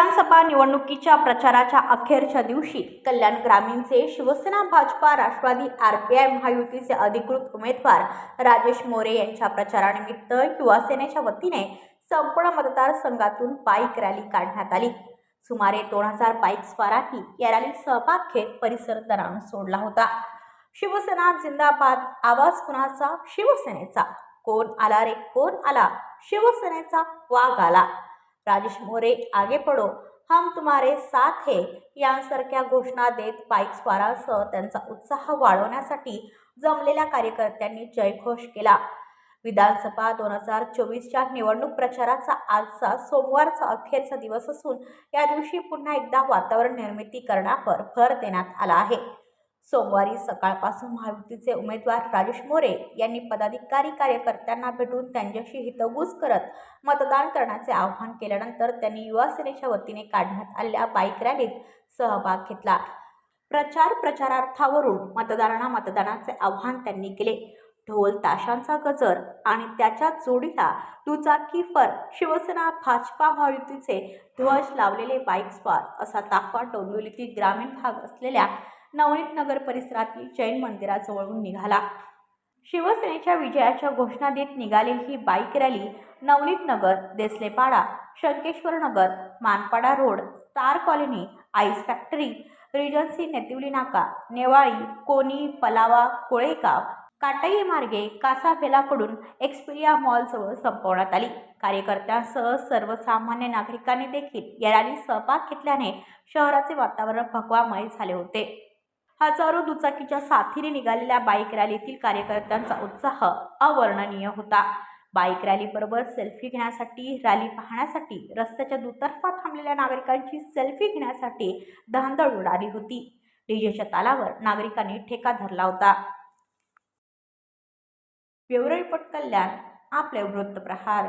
विधानसभा निवडणुकीच्या प्रचाराच्या अखेरच्या दिवशी कल्याण ग्रामीणचे Shivsena BJP Rashtravadi R P I महायुतीचे अधिकृत उमेदवार राजेश मोरे यांच्या प्रचारानिमित्त युवासेनेच्या वतीने संपूर्ण मतदारसंघातून बाईक रॅली काढण्यात आली. सुमारे दोन हजार बाईक स्वारांनी या रॅलीत सहभाग घेत परिसर दरान सोडला होता. शिवसेना जिंदाबाद आवाज कुणाचा? शिवसेनेचा. कोण आला रे? कोण आला? शिवसेनेचा वाघ आला. राजेश मोरे आगे पडो हम तुम्हारे साथ हे. यांसारख्या घोषणा देत बाईक स्वारासह त्यांचा उत्साह वाढवण्यासाठी जमलेल्या कार्यकर्त्यांनी जयघोष केला. विधानसभा दोन हजार चोवीसच्या निवडणूक प्रचाराचा आजचा सोमवारचा अखेरचा दिवस असून या दिवशी पुन्हा एकदा वातावरण निर्मिती करण्यावर भर देण्यात आला आहे. सोमवारी सकाळपासून महायुतीचे उमेदवार राजेश मोरे यांनी पदाधिकारी कार्यकर्त्यांना भेटून त्यांच्याशी हितगुज करत मतदान करण्याचे आवाहन केल्यानंतर त्यांनी युवा सेनेच्या वतीने काढण्यात आलेल्या बाईक रॅलीत सहभाग घेतला. प्रचार प्रचारार्थावरून मतदारांना मतदानाचे आवाहन त्यांनी केले. ढोल ताशांचा गजर आणि त्याच्या जोडीला दुचाकी फर शिवसेना भाजपा महायुतीचे ध्वज लावलेले बाईक स्वार असा ताफा डोंबिवलीतील ग्रामीण भाग असलेल्या नवनीत नगर परिसरातील जैन मंदिराजवळून निघाला. शिवसेनेच्या विजयाच्या घोषणा देत निघालेली ही bike rally Navneet Nagar Deslepada Shankeshwar Nagar Manpada road star colony ice factory regency Netivali Naka Nevali कोणी पलावा कोळेगाव काटाई मार्गे कासाफेलाकडून एक्सपिरिया मॉलजवळ संपवण्यात आली. कार्यकर्त्यांसह सर्वसामान्य नागरिकांनी देखील या रॅलीत सहभाग घेतल्याने शहराचे वातावरण भगवामय झाले होते. हजारो दुचाकीच्या साथीने निघालेल्या बाईक रॅलीतील कार्यकर्त्यांचा उत्साह अवर्णनीय होता. बाईक रॅलीबरोबर सेल्फी घेण्यासाठी रॅली पाहण्यासाठी रस्त्याच्या दुतर्फा थांबलेल्या नागरिकांची सेल्फी घेण्यासाठी धांदळ उडाली होती. डीजेच्या तालावर नागरिकांनी ठेका धरला होता. ब्युरो रिपोर्ट कल्याण आपले वृत्तप्रहार.